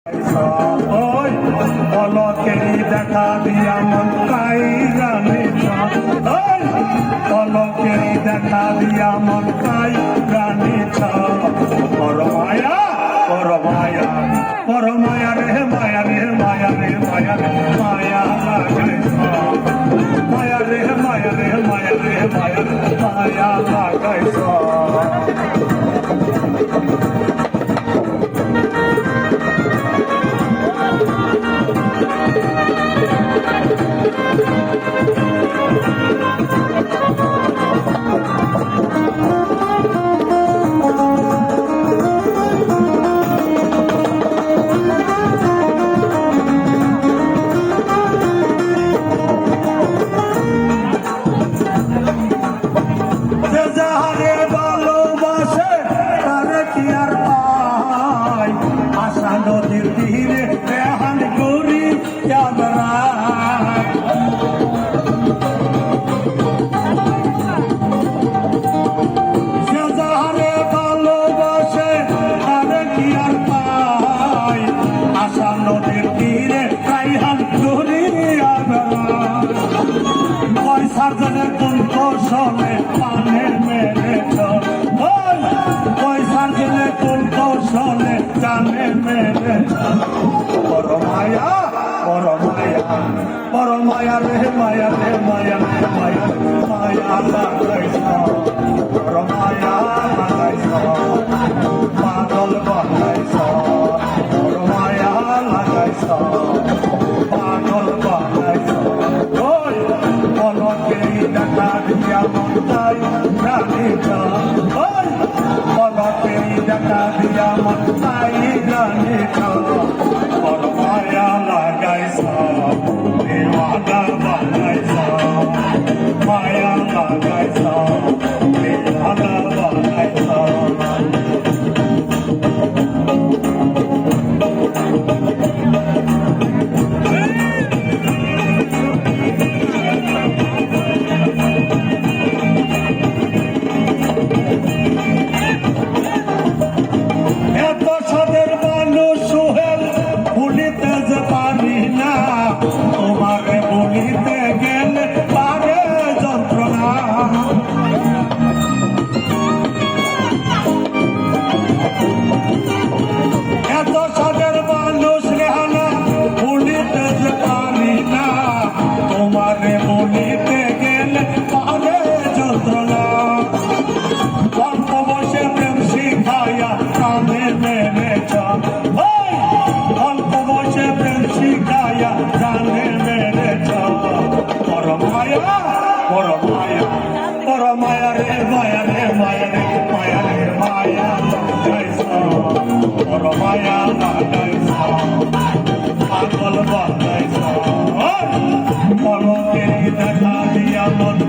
ওই পলকেরই দেখা দিয়া মন কাই জানি ওই পলকেরই দেখা দিয়া মন কাই জানি পরমায়া পরমায়া পরমায়া রে, মায়া রে মায়া রে মায়া রে, মায়া লাগাই মায়া রে মায়া রে মায়া রে, মায়া মায়া লাগাই আর পাই। আশা নদীর তীরে এহান করি ক্যামেরা পয়সার জন্য কোন কৌশলে পানে মেরেছ ওই পয়সার জন্য কোন কৌশলে জানে মেরেছ বড় মায়া বড় মায়া রে মায়া রে, মায়া মায়া মায়া দিয়া মন্তাই জানিছ ওই পলকেই দেখা দিয়া মন্তাই জানিছ বড় মায়া লাগাইছ দেওয়ানা বানাইছ মায়া লাগাইছ দেওয়ানা বানাইছ পাগল বানাইছ পলকে দেখা দিয়া মন